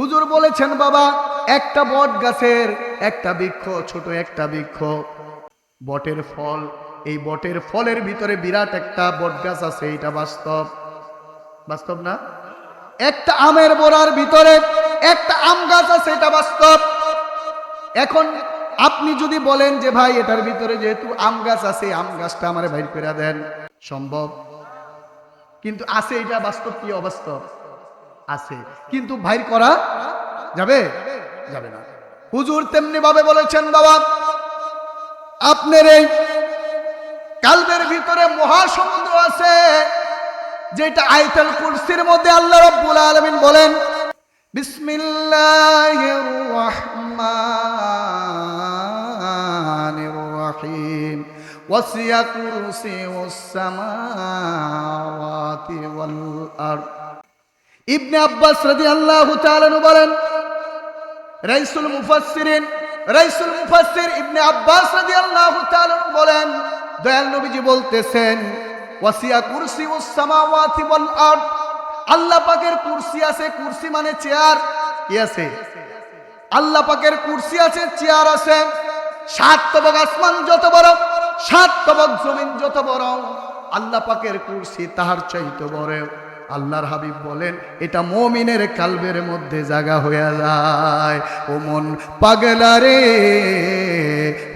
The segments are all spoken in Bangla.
হুজুর বলেছেন, বাবা, একটা বট গাছের একটা বৃক্ষ, ছোট একটা বৃক্ষ। বটের ফল, এই বটের ফলের ভিতরে বিরাট একটা বট গাছ আছে, এটা বাস্তব। বাস্তব না? একটা আমের বোরার ভিতরে একটা আম গাছ আছে, এটা বাস্তব। এখন আপনি যদি বলেন যে, ভাই, এটার ভিতরে যেহেতু আম গাছ আছে আম গাছটা আমার বাইর করে দেন, সম্ভব? কিন্তু আছে, এটা বাস্তব কি অবাস্তব? আছে। কিন্তু বাইর করা যাবে? যাবে না। হুজুর তেমনি ভাবে বলেছেন, বাবা, আপনার এই কালবের ভিতরে মহাসমুদ্র আছে, যেটা আইতাল কুরসির মধ্যে আল্লাহ রাব্বুল আলামিন বলেন, বিসমিল্লাহির রহমানির রহিম, ওয়াসিয়া কুরসিউস সামাওয়াতি ওয়াল আরদ। ইবনে আব্বাস রাদিয়াল্লাহু তাআলা বলেন, রাইসুল মুফাসসিরিন, রাইসুল মুফাসসির ইবনে আব্বাস রাদিয়াল্লাহু তাআলা বলেন, দয়াল নবীজি বলতেছেন, ওয়াসিয়া কুরসি ওয়াল আল্লাহ পাকের কুরসি আছে, কুরসি মানে চেয়ার, কি আছে? আল্লাহ পাকের কুরসি আছে, চেয়ার আছে, সাত তবক আসমান যত বড়, সাত তবক জমিন যত বড়, আল্লাহ পাকের কুরসি তাহার চাইতে বড়। আল্লাহর হাবিব বলেন, এটা মমিনের কালবের মধ্যে জাগা হয়ে যায়। ও মন পাগলা রে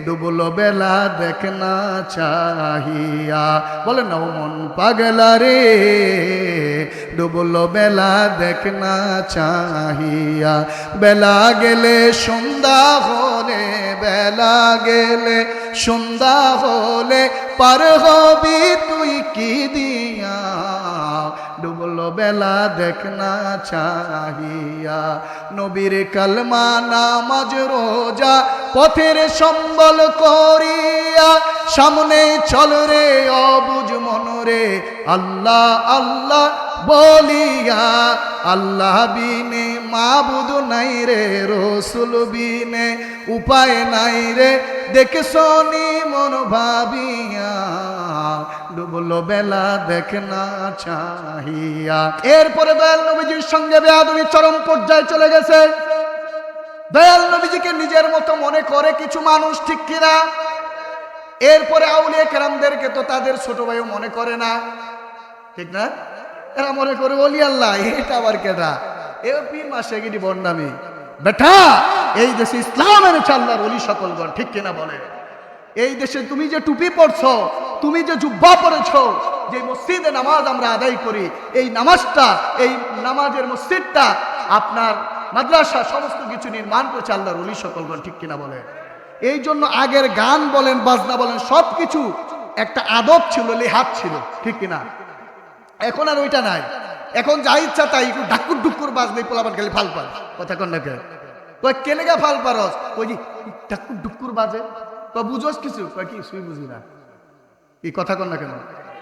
ডুবলো বেলা দেখ না চাহিয়া। বলেন না, ও মন পাগলা রে ডুবলো বেলা দেখ না চাহিয়া। বেলা গেলে সন্ধ্যা হলে, বেলা গেলে সন্ধ্যা হলে, পার হবি তুই কি ডুবলো বেলা দেখ না চাহিয়া। নবীর কালমা নামাজ রোজা পথের সম্বল করিয়া, সামনে চল রে অবুজ মনরে আল্লাহ আল্লাহ বলিয়া, আল্লাহ বিনে মাবুদ নাই রে, রসুল বিনে উপায় নাই রে। দেখে শনি মন ভাবিয়া ডুবলো বেলা দেখ না চাহিয়া। এরপরে দয়াল নবীজির সঙ্গে বেয়াদবি চরম পর্যায়ে চলে গেছে। দয়াল নবীজিকে নিজের মতো মনে করে কিছু মানুষ, ঠিক কিনা? এরপরে আউলিয়া কেরামদেরকে তো তাদের ছোট ভাইও মনে করে না। ঠিক না? এরা মনে করে বলি আল্লাহ, এটা আবার কেটা এ পীর মাসে গিরি বন্ডামি বেটা, এই দেশে ইসলামের চাল্লার অলি সকলগণ, ঠিক কিনা বলে এই দেশে তুমি যে টুপি পড়ছো তুমি যে জুব্বা পড়েছো যে মসজিদে নামাজ আমরা আদায় করি, এই নামাজটা, এই নামাজের মসজিদটা আপনার মাদ্রাসা সমস্ত কিছু নির্মাণ করেছে আল্লাহর অলি সকলগণ, ঠিক কিনা বলে? এই জন্য আগের গান বলেন, বাজনা বলেন সব কিছু একটা আদব ছিল লেহাত ছিল, ঠিক কিনা? এখন আর ওইটা নাই। এখন যা ইচ্ছা তাই, একটু ডাকুর ডুকুর বাজলে পোলাপান খালি ফাল পাল কথা কন না কে কয় কেনে গা ফাল পারস? কই জি ডাকুর ডুকুর বাজে। তো বুঝোস কিছু? কি? শুই বুঝি না। এই কথা কন না কেন?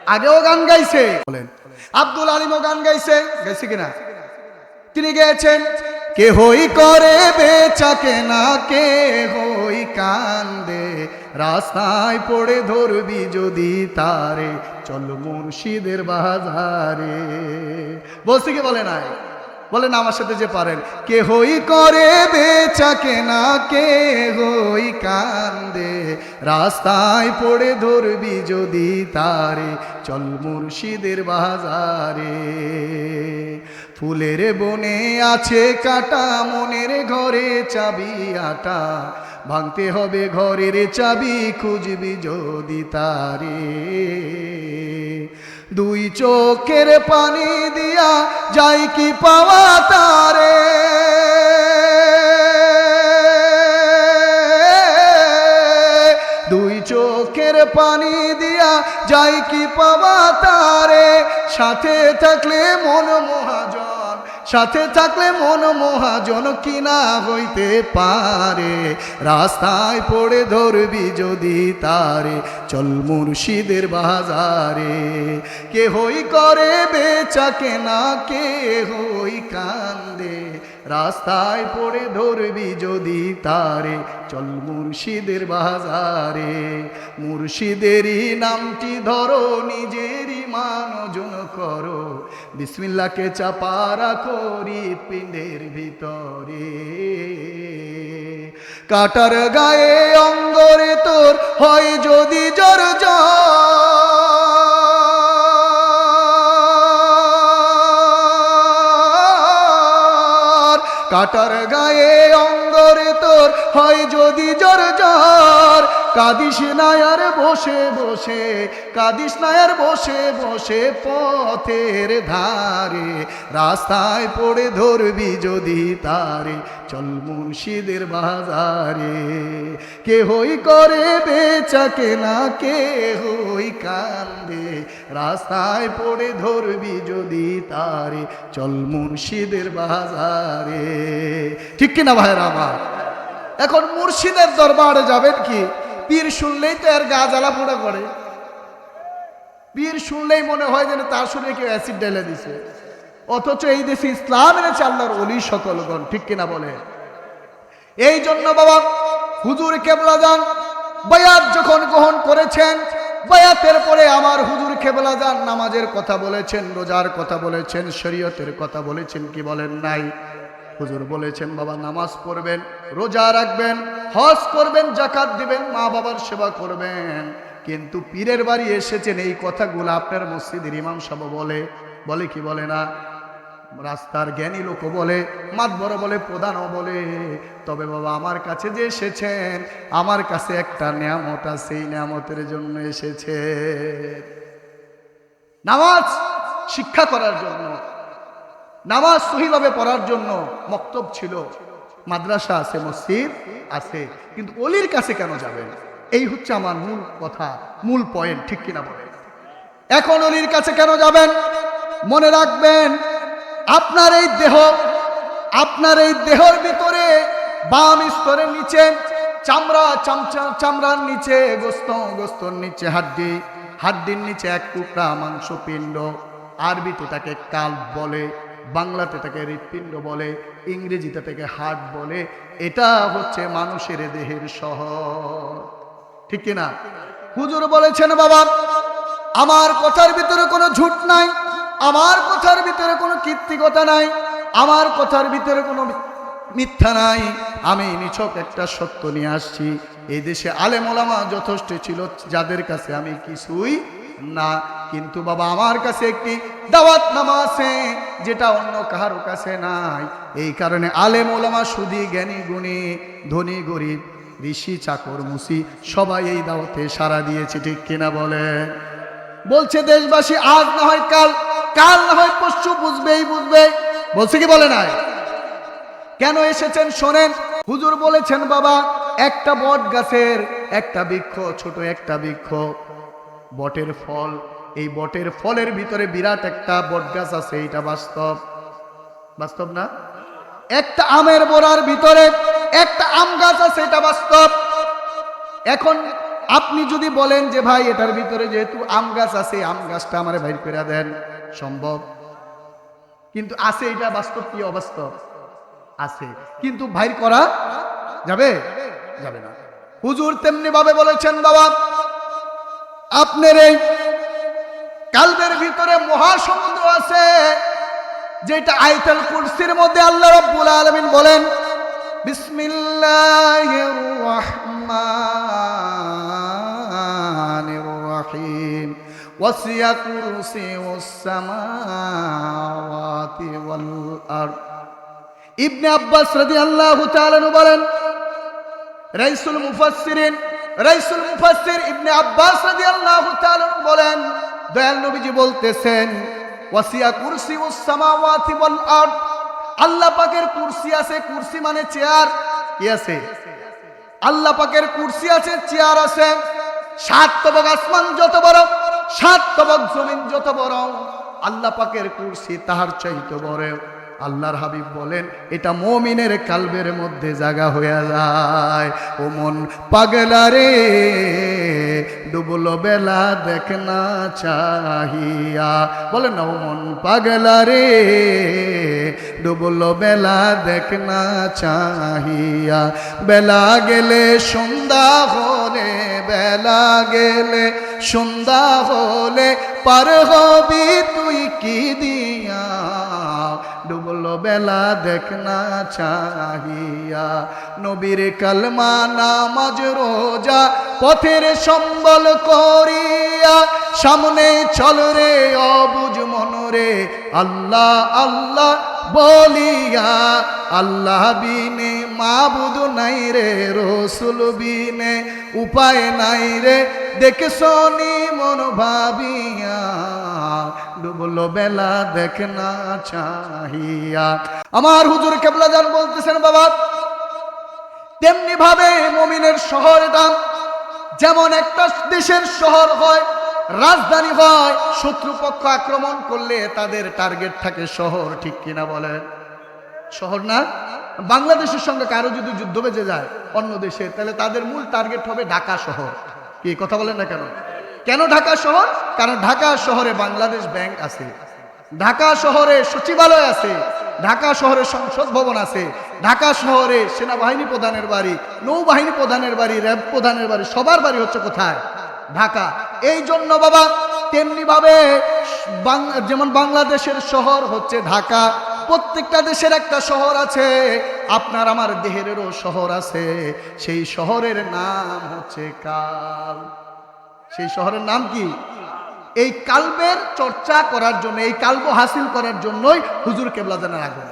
আগেও গান গাইছে। বলেন, আব্দুল আলিমও গান গাইছে। গাইছে কিনা? তিনি গেয়েছেন। কে হই করে বেচা কেনা কে হই কান্দে। রাস্তায় পড়ে ধরবি যদি তারে। চল মুর্শিদের বাজারে। বলছি কি বলে নাই? বলেন আমার সাথে যে পারেন। কে হই করে বেচা কেনা কে হই কান্দে। রাস্তায় পড়ে ধরবি যদি তারে, চল মুর্শিদের বাজারে। ফুলের বনে আছে কাটা, মনের ঘরে চাবি আটা। ভাঙতে হবে ঘরের চাবি, খুঁজবি যদি তারে। দুই চোখের পানি দিয়া যাই কি পাওয়া তারে? দুই চোখের পানি দিয়া যাই কি পাওয়া তারে? সাথে থাকলে মন মহাজন সাথে থাকলে মন মহাজন কিনা হইতে পারে? রাস্তায় পড়ে ধরবি যদি তারে, চল মুর্শিদের বাজারে। কে হই করে বেচা কেনা কে হই কান্দে। রাস্তায় পড়ে ধরবি যদি তারে। চল মুর্শিদের বাজারে। মুর্শিদেরই নামটি ধরো, নিজেরই মানজন করো। বিসমিল্লাকে চাপা রাখো হৃৎপিণ্ডের ভিতরে। কাটার গায়ে অঙ্গরে তোর হয় যদি জর জ্বর। কাটার গায়ে অঙ্গরে তোর হয় যদি জর জ্বর কাদিস নায়ার বসে বসে, কাদিস নায়ার বসে বসে পথের ধারে, রাস্তায় পড়ে ধরবি যদি তারে, চল মুর্শিদের বাজারে। কে হই করে বেচা কেনা কে হই কান্দে, রাস্তায় পড়ে ধরবি যদি তারে, চল মুর্শিদের বাজারে। ঠিক কিনা ভাইরা আমার? এখন মুর্শিদের দরবারে যাবেন কি? পীর শুনলেই তো এর গা জ্বালা পোড়া করে। পীর শুনলেই মনে হয় যেন তার শরীরে কেউ অ্যাসিড ঢেলে দিছে। অথচ এই দেশে ইসলাম এনেছে আল্লাহর অলি সকলগণ, ঠিক কিনা বলে? এই জন্য বাবা, হুজুর কেবলা যান, বায়াত যখন গ্রহণ করেছেন, বয়াতের পরে আমার হুজুর কেবলা যান, নামাজের কথা বলেছেন, রোজার কথা বলেছেন, শরীয়তের কথা বলেছেন, কি বলেন নাই? হুজুর বলেছেন, বাবা, নামাজ পড়বেন, রোজা রাখবেন, হজ করবেন জাকাত দিবেন, মা বাবার সেবা করবেন। কিন্তু পীরের বাড়ি এসেছেন, এই কথাগুলো আপনার মসজিদের ইমাম সাহেব বলে বলে কি বলে না? রাস্তার জ্ঞানী লোকও বলে মাতবর বলে, প্রধানও বলে, তবে বাবা, আমার কাছে যে এসেছেন, আমার কাছে একটা নিয়ামত আছে, এই নিয়ামতের জন্য এসেছে। নামাজ শিক্ষা করার জন্য নামাজ সহিভাবে পড়ার জন্য মক্তব ছিল। মাদ্রাসা আছে, মসজিদ আছে। কিন্তু অলির কাছে কেন যাবেন? এই হচ্ছে আমার মূল কথা, মূল পয়েন্ট ঠিক কিনা বলেন? এখন অলির কাছে কেন যাবেন? মনে রাখবেন, আপনার এই দেহ, আপনার এই দেহর ভিতরে বাম স্তরের নিচে, চামড়া, চামচা, চামড়ার নিচে, গোস্ত, গোস্তর নিচে হাড্ডি, হাড্ডির নিচে এক টুকরা মাংসপিণ্ড। আরবিতে তাকে কাল বলে। বাংলাতে তাকে হৃৎপিণ্ড বলে, ইংরেজিতে তাকে হার্ট বলে। এটা হচ্ছে মানুষের দেহের শহর। ঠিক কিনা হুজুর বলেছেন, বাবা, আমার কথার ভিতরে কোনো ঝুট নাই, আমার কথার ভিতরে কোনো কীর্তিকতা নাই, আমার কথার ভিতরে কোনো মিথ্যা নাই। আমি নিছক একটা সত্য নিয়ে আসছি। এই দেশে আলেমোলামা যথেষ্ট ছিল, যাদের কাছে আমি কিছুই না, কিন্তু বাবা আমার কাছে একটি দাওয়াত নামা আছে, যেটা অন্য কারও কাছে নাই। এই কারণে আলেম ওলামা, সুদি, জ্ঞানী, গুণী, ধনী, গরিব, ঋষি, চাকর, মুসি, সবাই এই দাওয়াতে সারা দিয়েছে, ঠিক কিনা বলে? বলছে, দেশবাসী, আজ না হয় কাল কাল না হয় পশু বুঝবেই বুঝবে বলছে কি বলে নাই? কেন এসেছেন? শোনেন, হুজুর বলেছেন, বাবা, একটা বট গাছের একটা বৃক্ষ, ছোট একটা বৃক্ষ। বটের ফল। এই বটের ফলের ভিতরে বিরাট একটা বট গাছ আছে, এটা বাস্তব। বাস্তব না? একটা আমের বোরার ভিতরে একটা আম গাছ আছে, এটা বাস্তব। এখন আপনি যদি বলেন যে, ভাই, এটার ভিতরে যেহেতু আম গাছ আছে, আম গাছটা আমার বাইর করে দেন, সম্ভব? কিন্তু আছে, এটা বাস্তব কি অবাস্তব? আছে। কিন্তু বাইর করা যাবে? যাবে না। হুজুর তেমনি ভাবে বলেছেন, বাবা আপনার এই কালবের ভিতরে মহাসমুদ্র আছে, যেটা আইতাল কুরসির মধ্যে আল্লাহ রাব্বুল আলামিন বলেন, বিসমিল্লাহির রহমানির রহিম, ওয়াসিয়া কুরসিউস সামাওয়াতি ওয়াল আরদ। ইবনে আব্বাস রাদিয়াল্লাহু তাআলা বলেন, রাইসুল মুফাসসিরিন রাইসুল মুফাসসির ইবনে আব্বাস রাদিয়াল্লাহু তাআলা বলেন, দয়াল নবীজি বলতেছেন, ওয়াসিয়া কুরসি সামাওয়াতি ওয়াল আরদ। আল্লাহ পাকের কুরসি আছে, কুরসি মানে চেয়ার। কি আছে? আল্লাহ পাকের কুরসি আছে, চেয়ার আছে। সাত তবক আসমান যত বড়, সাত তবক জমিন যত বড়, আল্লাহ পাকের কুরসি তাহার চাইতে বড়। আল্লাহর হাবিব বলেন, এটা মমিনের কালবের মধ্যে জাগা হয়ে যায়। ও মন পাগলা রে ডুবলো বেলা দেখ না চাহিয়া। বলেন না, ও মন পাগলা রে ডুবলো বেলা দেখ না চাহিয়া। বেলা গেলে সন্ধ্যা হলে, বেলা গেলে সন্ধ্যা হলে, পার হবি তুই কি ডুবলো বেলা দেখ না চাহিয়া। নবীর কালমা নামাজ রোজা পথের সম্বল করিয়া, সামনে চল রে অবুজ মনরে আল্লাহ আল্লাহ বলিয়া, আল্লাহ বিনে মাবুদ নাই রে, রসুল বিনে উপায় নাই রে। দেখে শনি মন ভাবিয়া, ডুবলো বেলা দেখ না চাহিয়া। আমার হুজুর কেবলা যান বলতেছেন, বাবা, তেমনি ভাবে মমিনের শহরটা যেমন একটা দেশের শহর হয়, রাজধানী হয়, শত্রুপক্ষ আক্রমণ করলে তাদের টার্গেট থাকে শহর, ঠিক কিনা বলেন? শহর না? বাংলাদেশের সঙ্গে কারও যদি যুদ্ধ বেজে যায় অন্য দেশে, তাহলে তাদের মূল টার্গেট হবে ঢাকা শহর। কি, কথা বলেন না কেন? কেন ঢাকা শহর? কারণ ঢাকা শহরে বাংলাদেশ ব্যাংক আছে। ঢাকা শহরে সচিবালয় আছে। ঢাকা শহরে সংসদ ভবন আছে। ঢাকা শহরে সেনাবাহিনী প্রধানের বাড়ি, নৌবাহিনী প্রধানের বাড়ি, র্যাব প্রধানের বাড়ি, সবার বাড়ি হচ্ছে কোথায়? ঢাকা। এই জন্য বাবা, তেমনি ভাবে যেমন বাংলাদেশের শহর হচ্ছে ঢাকা, প্রত্যেকটা দেশের একটা শহর আছে। আপনার আমার দেহেরও শহর আছে। সেই শহরের নাম হচ্ছে কাল। সেই শহরের নাম কি? এই কালবের চর্চা করার জন্য, এই কালব হাসিল করার জন্যই হুজুর কেবলাদানের আগ্রহ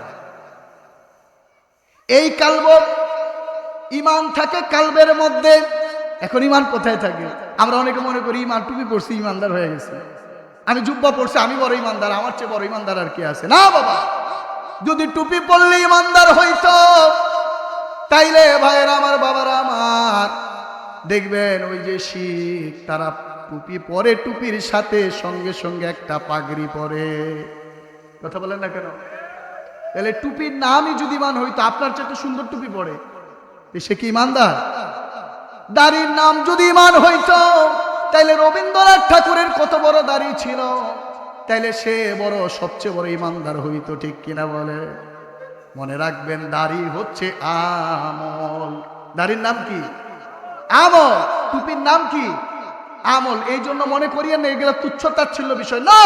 এই কালব ইমান থাকে কালবের মধ্যে। এখন ইমান কোথায় থাকে? আমরা অনেকে মনে করি ইমান টুপি পড়ছি ইমানদার হয়ে গেছে। আমি জুব্বা পড়ছি আমি বড় ইমানদার আমার চেয়ে বড় ইমানদার আর কি আছে? না বাবা! যদি টুপি পড়লে ইমানদার হইতো, তাইলে ভাইয়ের, আমার বাবারা, আমার। দেখবেন ওই যে শিখ তারা টুপি পরে, টুপির সাথে সঙ্গে সঙ্গে একটা পাগড়ি পরে। কথা বলেন না কেন? তাহলে টুপির নামই যদি মান হইতো, আপনার চেয়ে সুন্দর টুপি পরে। সে কি ইমানদার? দাড়ির নাম যদি ইমান হইত, তাইলে রবীন্দ্রনাথ ঠাকুরের কত বড় দাড়ি ছিল? তাইলে সে বড়, সবচেয়ে বড় ইমানদার হইতো, ঠিক কিনা বলে? মনে রাখবেন, দাড়ি হচ্ছে আমল। দাড়ির নাম কি? আমল। টুপির নাম কি? আমল। এই জন্য মনে করিয়েন না, এগুলো তুচ্ছ তাচ্ছিল্য বিষয় না।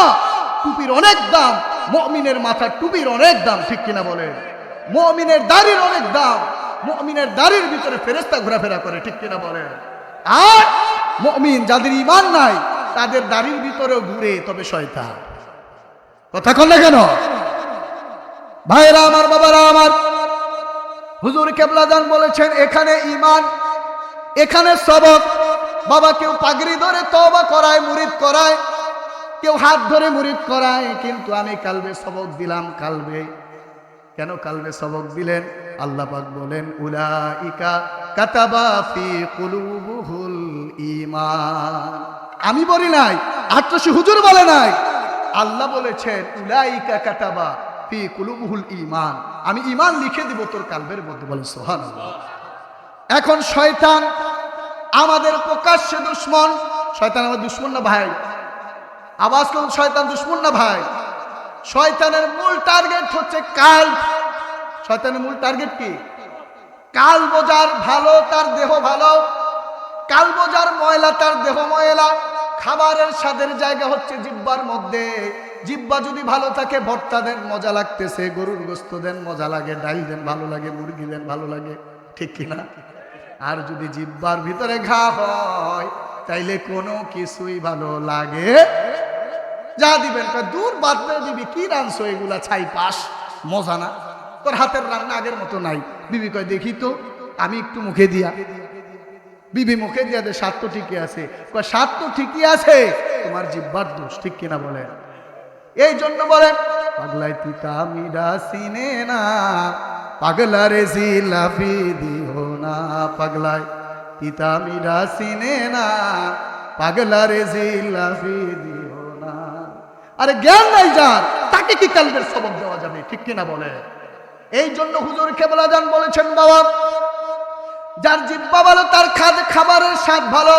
টুপির অনেক দাম। মমিনের মাথার টুপির অনেক দাম, ঠিক কিনা বলে মমিনের দাড়ির অনেক দাম। মমিনের দাড়ির ভিতরে ফেরেস্তা ঘোরাফেরা করে, ঠিক কিনা বলে আর মমিন যাদের ইমান নাই, তাদের দাড়ির ভিতরেও ঘুরে, তবে শয়তান। কথা না কেন? ভাইরা আমার, বাবারা আমার, হুজুর কেবলাদান বলেছেন, এখানে ইমান এখানে সবক বাবা কেউ পাগড়ি ধরে তবা করায়, মুরিদ করায়, কেউ হাত ধরে মুরিদ করায়, কিন্তু আমি কালবে সবক দিলাম, কালবে। কেন কালবে সবক দিলেন? আল্লাহ পাক বলেন, উলাইকা কাতাবা ফি কুলুবুহুল ঈমান। আমি বলি নাই আটশো হুজুর বলে নাই। আল্লাহ বলেছেন, উলাইকা কাতাবা ফি কুলুবুহুল ঈমান। আমি ঈমান লিখে দিব তোর কালবের মধ্যে বলে সুবহানাল্লাহ। এখন শয়তান আমাদের প্রকাশ্যে দুশ্মন, শয়তান আমার দুশ্মন না ভাই? আওয়াজ করুন, শয়তান দুশ্মন না ভাই? শয়তানের মূল টার্গেট হচ্ছে কাল। শয়তানের মূল টার্গেট কি? কাল বোঝার ভালো তার দেহ ভালো, কাল বোঝার ময়লা তার দেহ ময়লা। খাবারের স্বাদের জায়গা হচ্ছে জিব্বার মধ্যে। জিব্বা যদি ভালো থাকে, ভর্তা দেন, মজা লাগতেছে। গরুর গোস্ত দেন, মজা লাগে, ডাল দেন, ভালো লাগে, মুরগি দেন, ভালো লাগে। ঠিক কিনা? আর যদি জিব্বার ভিতরে ঘা হয়, তাইলে কোনো কিছুই ভালো লাগে। যা দিবেন দূর বাদ দিয়ে দিবি। কি রানছো এগুলা? ছাই পাস মজা না। তোর হাতের রান্না আগের মতো নাই। বিবি কয়, দেখি তো, আমি একটু মুখে দিয়া। বিবি মুখে দিয়া দে, স্বাদ তো ঠিকই আছে। কয়, স্বাদ তো ঠিকই আছে। তোমার জিব্বার দোষ ঠিক কিনা বলে? এই জন্য বলে পাগলাই তিতা মিডা সিনে না। পাগলা রে জিলাপি দিও না পাগলায়, তিতা মিডা সিনে না পাগলা রে জিলাপি দিও না। আরে জ্ঞান নাই যার, তাকে কি কালবের সবক দেওয়া যাবে, ঠিক কিনা বলে? এই জন্য হুজুর কেবলা যান বলেছেন, বাবা, যার জিব্বা ভালো, তার খাদ খাবারের স্বাদ ভালো,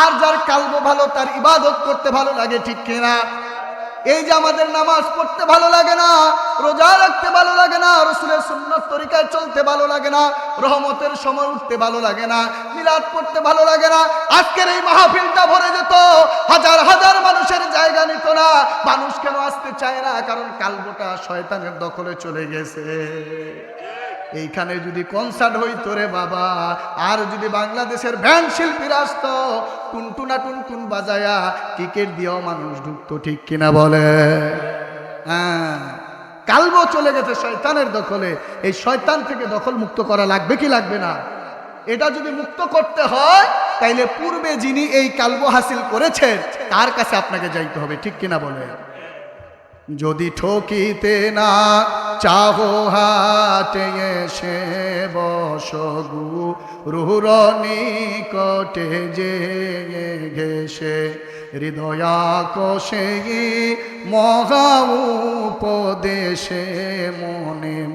আর যার কালব ভালো, তার ইবাদত করতে ভালো লাগে, ঠিক কিনা? এই যে আমাদের নামাজ পড়তে ভালো লাগে না, রোজা রাখতে ভালো লাগে না, রসুলের সুন্নত তরিকায় চলতে ভালো লাগে না, রহমতের সময় উঠতে ভালো লাগে না, মিলাদ পড়তে ভালো লাগে না, আজকের এই মাহফিলটা ভরে যেত, হাজার হাজার মানুষের জায়গা নিত না, মানুষ কেন আসতে চায় না, কারণ কালবোটা শয়তানের দখলে চলে গেছে। এইখানে যদি কনসার্ট হইতো রে বাবা, আর যদি বাংলাদেশের ব্যান্ড শিল্পীরা আসতো, টুনটুনা টুনটুন বাজায়া টিকেট দিয়েও মানুষ ঢুকতো, ঠিক কিনা বলে? হ্যাঁ কালবো চলে গেছে শয়তানের দখলে, এই শয়তান থেকে দখল মুক্ত করা লাগবে কি লাগবে না? এটা যদি মুক্ত করতে হয়, তাইলে পূর্বে যিনি এই কালবো হাসিল করেছেন, তার কাছে আপনাকে যাইতে হবে, ঠিক কিনা বলে? যদি ঠকিতে না চাহ হাতে এসে বসগু রুহুর নিকটে যে ঘেসে। হৃদয়া কষে মহা উপদেশে মনে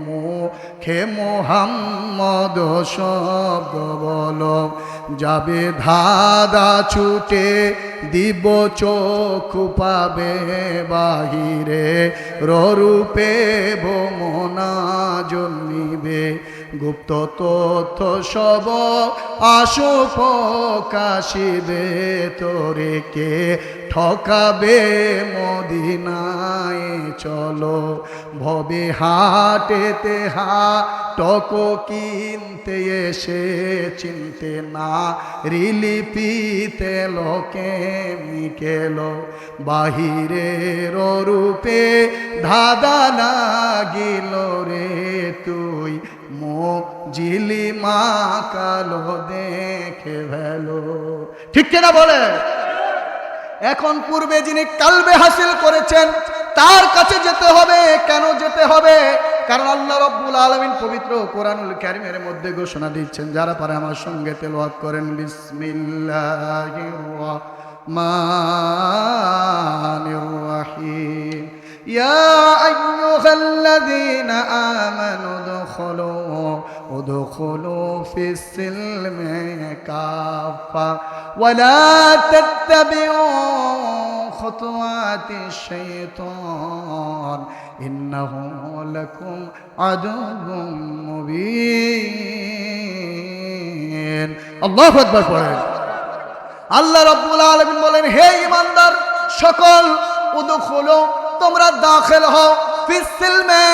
মুখে মোহাম্মদ শব্দ বল। যাবে ধাদা ছুটে দিব চোখ পাবে বাহিরে। রূপে ভোমনা জন্মিবে গুপ্ত তথ্য সব আসো প্রকাশিবে তোরে কে ঠকাবে মদিনায়? চলো ভবে হাটেতে হা, টক কিনতে এসে চিনতে না। রিলিপিতে লোকে মিকেলো, বাহিরের রূপে ধাদা লাগিল রে। মো জিলি মা কালো দেখে ভেলো। ঠিক কিনা বলে এখন পূর্বে যিনি কালবে হাসিল করেছেন, তার কাছে যেতে হবে, কেন যেতে হবে? কারণ আল্লাহ রব্বুল আলমিন পবিত্র কোরআনুল ক্যারিমের মধ্যে ঘোষণা দিচ্ছেন, যারা পারে আমার সঙ্গে তেলাওয়াত করেন রহিম। يا أيها الذين آمنوا ادخلوا ادخلوا في السلم كافة ولا تتبعوا خطوات الشيطان إنه لكم عدو مبين الله أكبر পড়েন আল্লাহ রব্বুল আলমিন বলেন হে ইমানদার সকল উদুখুলো তোমরা দাখিল হও। ফিসিলমে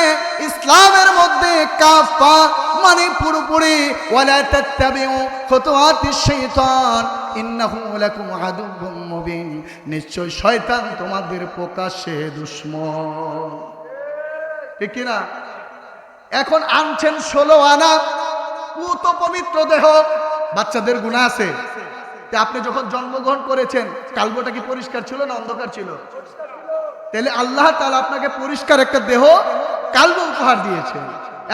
ইসলামের মধ্যে কাফা মানে পুরোপুরি, ওয়ালা তাত্তাবিউ খুতুওয়াতিশ শাইতান ইন্নাহু লাকুম আদুউম মুবিন। নিশ্চয় শয়তান তোমাদের প্রকাশ্যে দুশমন। ঠিক কি না? এখন আনছেন ষোলো আনা, পুত পবিত্র দেহ, বাচ্চাদের গুণা আছে। আপনি যখন জন্মগ্রহণ করেছেন কালবোটা কি পরিষ্কার ছিল না অন্ধকার ছিল? তাহলে আল্লাহ তালা আপনাকে পরিষ্কার একটা দেহ কালব উপহার দিয়েছে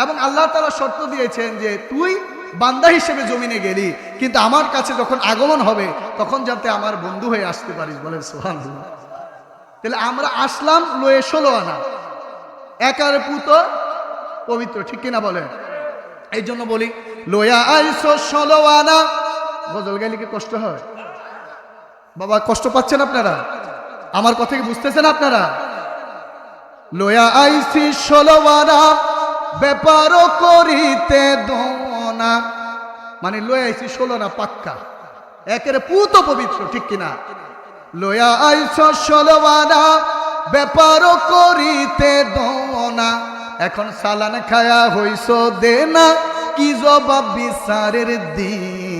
এবং আল্লাহ তালা শর্ত দিয়েছেন যে তুই বান্দা হিসেবে জমিনে গেলি, কিন্তু আমার কাছে যখন আগমন হবে, তখন যাতে আমার বন্ধু হয়ে আসতে পারিস। বলেন সোহান তাহলে আমরা আসলাম লয়ে ষোলো আনা। একার পুত পবিত্র, ঠিক কিনা বলেন? এই জন্য বলি, লোয়া আইসো ষোলো আনা। গজল গাইলে কি কষ্ট হয়? বাবা, কষ্ট পাচ্ছেন আপনারা? আমার কথা কি বুঝতেছেন আপনারা? লোয়া আইসি ষোলোয়ারা ব্যাপার করিতে দোনা মানে লয়া আইসি ষোলো না পাক্কা। একের পুত পবিত্র, ঠিক কিনা? লয়া আইস ষোলোয়ারা ব্যাপার করিতে দোনা এখন সালান খায়া হইস দেনা কি জবাব বিচারের দিন?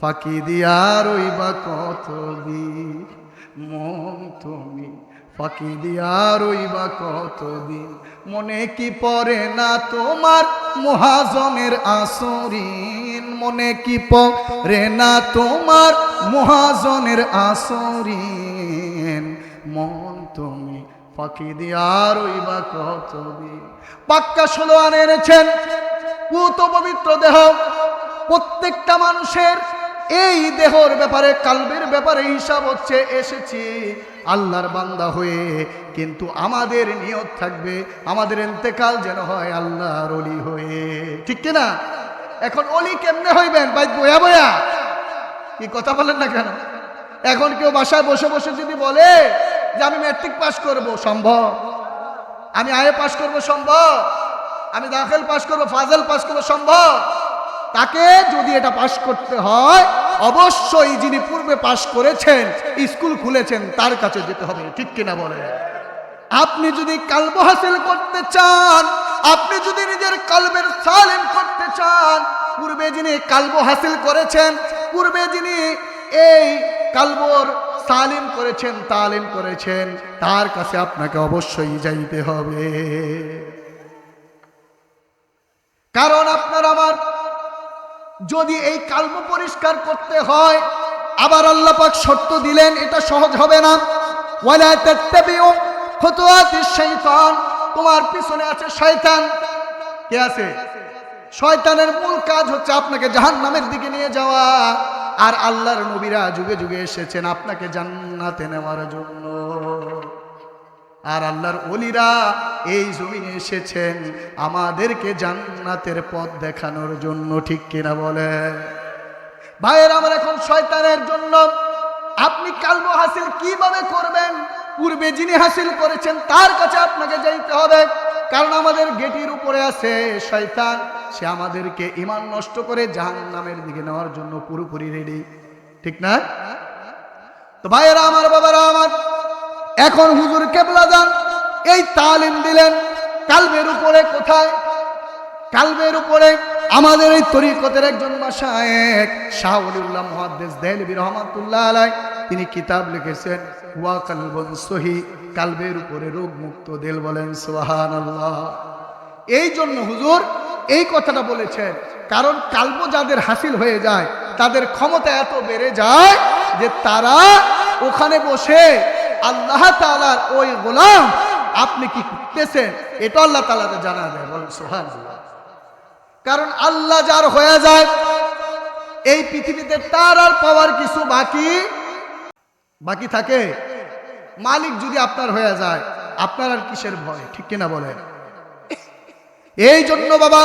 ফাঁকি দিয়া রইবা কত দিন? মন তুমি ফাঁকি দিয়া রইবা কতদিন মনে কি পড়ে না তোমার মহাজনের আসরিন? মনে কি পড়ে না তোমার মহাজনের আসরিন? মন তুমি ফাঁকি দিয়া রইবা কতদিন পাক্কা ষোলো আনেছেন পুত পবিত্র দেহ প্রত্যেকটা মানুষের এই দেহর ব্যাপারে, কালবের ব্যাপারে হিসাব হচ্ছে, এসেছি আল্লাহর বান্দা হয়ে। কিন্তু আমাদের নিয়ত থাকবে, আমাদের এন্তেকাল যেন হয় আল্লাহর অলি হয়ে। ঠিক কিনা? এখন অলি কেমনে হইবেন? ভাই, বয়া বয়া। কি কথা বলেন না কেন? এখন কেউ বাসায় বসে বসে যদি বলে যে আমি ম্যাট্রিক পাস করব, সম্ভব? আমি আয়ে পাস করব, সম্ভব? আমি দাখিল পাস করব, ফাজল পাস করব, সম্ভব? তাকে যদি এটা পাস করতে হয়, অবশ্যই যিনি পূর্বে পাস করেছেন, স্কুল খুলেছেন, তার কাছে যেতে হবে, ঠিক কিনা বলে আপনি যদি কালব হাসিল করতে চান, আপনি যদি নিজের কালবের সালিম করতে চান, পূর্বে যিনি কালব হাসিল করেছেন, পূর্বে যিনি এই কালবর সালিম করেছেন, তালিম করেছেন, তার কাছে আপনাকে অবশ্যই যাইতে হবে। কারণ আপনার আমার যদি এই কালব পরিষ্কার করতে হয়, আবার আল্লাহ পাক শর্ত দিলেন, এটা সহজ হবে না। ওয়ালা তাত্তাবিউ খুতুওয়াতিশ শাইতান। তোমার পিছনে আছে শয়তান। কে আছে? শয়তানের মূল কাজ হচ্ছে আপনাকে জাহান্নামের দিকে নিয়ে যাওয়া। আর আল্লাহর নবীরা যুগে যুগে এসেছেন আপনাকে জান্নাতে নেওয়ার জন্য। আর আল্লাহর অলিরা এই জমিনে এসেছেন আমাদেরকে জান্নাতের পথ দেখানোর জন্য, ঠিক কিনা বলে? ভাইয়ের, আমার এখন শয়তানের জন্য আপনি কালব হাসিল কীভাবে করবেন? পূর্বে যিনি হাসিল করেছেন তার কাছে আপনাকে যাইতে হবে। কারণ আমাদের গেটির উপরে আছে শয়তান। সে আমাদেরকে ইমান নষ্ট করে জাহান্নামের দিকে নেওয়ার জন্য পুরোপুরি রেডি ঠিক না? তো ভাইয়েরা, আমার বাবারা, আমার এখন হুজুর কেবলা যান। এই তালিম দিলেন। কালবের উপরে কোথায়? কালবের উপরে আমাদের এই তরিকতের একজন মাসায়েক শাহুল্লাহ মুহাদ্দিস দেহলবি রহমাতুল্লাহ আলাই তিনি কিতাব লিখেছেন ওয়া কালবন সহি। কালবের উপরে রোগ মুক্ত দেল বলেন, সুবহানাল্লাহ। এই জন্য হুজুর এই কথাটা বলেছেন, কারণ কাল্প যাদের হাসিল হয়ে যায়, তাদের ক্ষমতা এত বেড়ে যায় যে তারা ওখানে বসে আল্লাহ তালার ওই গোলাম আপনি কি করতেছেন? এটা আল্লাহ তালাকে জানা দেয়, বলেন সোহান কারণ আল্লাহ যার হয়ে যায়, এই পৃথিবীতে তার আর পাওয়ার কিছু বাকি বাকি থাকে। মালিক যদি আপনার হয়ে যায়, আপনার আর কিসের ভয়, ঠিক কিনা বলেন? এই জন্য বাবা,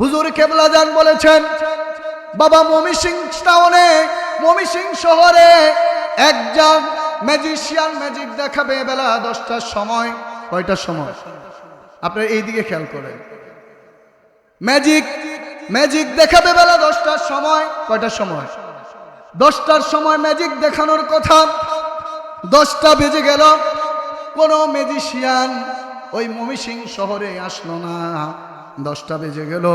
হুজুর কেবলা যান বলেছেন, বাবা মমি সিং টাউনে মমি সিং শহরে একজন ম্যাজিশিয়ান ম্যাজিক দেখাবে বেলা দশটার সময়, কয়টার সময়? আপনার এই দিকে খেয়াল করেন। ম্যাজিক ম্যাজিক দেখাবে বেলা দশটার সময়, কয়টার সময়? দশটার সময় ম্যাজিক দেখানোর কথা, দশটা বেজে গেল। কোনো ম্যাজিশিয়ান ওই মমিসিং শহরে আসলো না। দশটা বেজে গেল।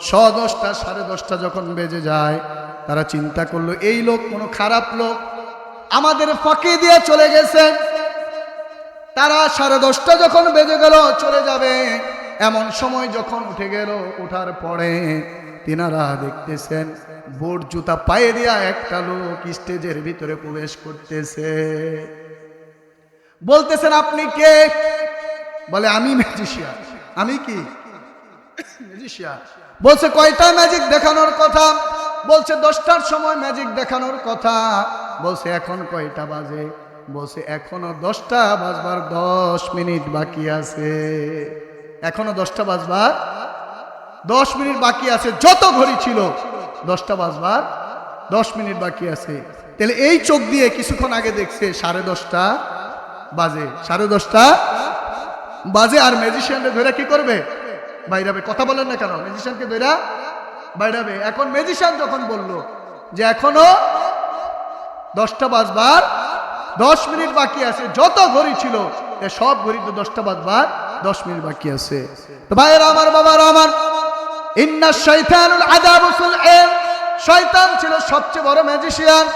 স দশটা সাড়ে দশটা যখন বেজে যায়, তারা চিন্তা করল, এই লোক কোনো খারাপ লোক আমাদের ফাঁকি দিয়ে চলে গেছে। তারা সাড়ে দশটা যখন বেজে গেল, চলে যাবে। এমন সময় যখন উঠে গেল, উঠার পরে তিনারা দেখতেছেন বোট জুতা পায়ে দিয়া একটা লোক স্টেজের ভিতরে প্রবেশ করতেছে। বলতেছেন, আপনি কে? বলে, আমি ম্যাজিশিয়ান। আমি কি? ম্যাজিশিয়ান। বলছে, কয়টা ম্যাজিক দেখানোর কথা? বলছে, দশটার সময় ম্যাজিক দেখানোর কথা। বলছে, এখন কয়টা বাজে? বলছে, এখনও দশটা বাজবার দশ মিনিট বাকি আছে। এখনও দশটা বাজবার দশ মিনিট বাকি আছে, যত ঘড়ি ছিল, দশটা বাজবার দশ মিনিট বাকি আছে। তাহলে এই চোখ দিয়ে কিছুক্ষণ আগে দেখছে, সাড়ে দশটা বাজে, সাড়ে দশটা বাজে। আর ম্যাজিশিয়ানকে ধরে কি করবে? বাইরাবে, কথা বলেন না কেন? ম্যাজিশিয়ানকে ধরে বাইরাবে। এখন ম্যাজিশিয়ান যখন বলল যে, এখনও দশটা বাজবার, দশ মিনিট বাকি আছে, যত ঘড়ি ছিল সব ঘড়ি তো দশটা বাজবার, দশ মিনিট বাকি আছে। তো ভাইয়েরা আমার, বাবারা আমার ইন্না শয়তান ছিল সবচেয়ে বড় ম্যাজিশিয়ান